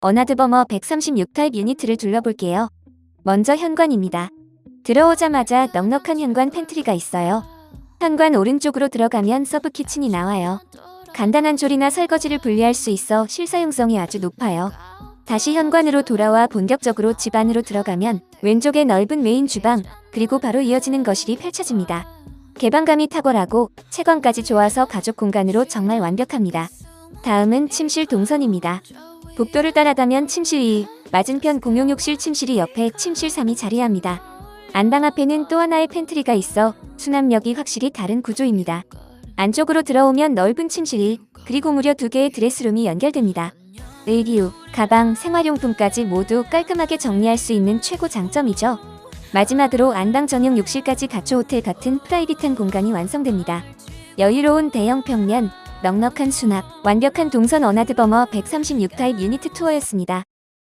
어나드버머 136타입 유니트를 둘러볼게요. 먼저 현관입니다. 들어오자마자 넉넉한 현관 팬트리가 있어요. 현관 오른쪽으로 들어가면 서브 키친이 나와요. 간단한 조리나 설거지를 분리할 수 있어 실사용성이 아주 높아요. 다시 현관으로 돌아와 본격적으로 집 안으로 들어가면 왼쪽에 넓은 메인 주방, 그리고 바로 이어지는 거실이 펼쳐집니다. 개방감이 탁월하고 채광까지 좋아서 가족 공간으로 정말 완벽합니다. 다음은 침실 동선입니다. 복도를 따라가면 침실 2, 맞은편 공용욕실 침실이 옆에 침실 3이 자리합니다. 안방 앞에는 또 하나의 팬트리가 있어 수납력이 확실히 다른 구조입니다. 안쪽으로 들어오면 넓은 침실 1, 그리고 무려 두 개의 드레스룸이 연결됩니다. 의류, 가방, 생활용품까지 모두 깔끔하게 정리할 수 있는 최고 장점이죠. 마지막으로 안방 전용 욕실까지 갖춰 호텔 같은 프라이빗한 공간이 완성됩니다. 여유로운 대형 평면, 넉넉한 수납, 완벽한 동선 어나드버머 136타입 유니트 투어였습니다.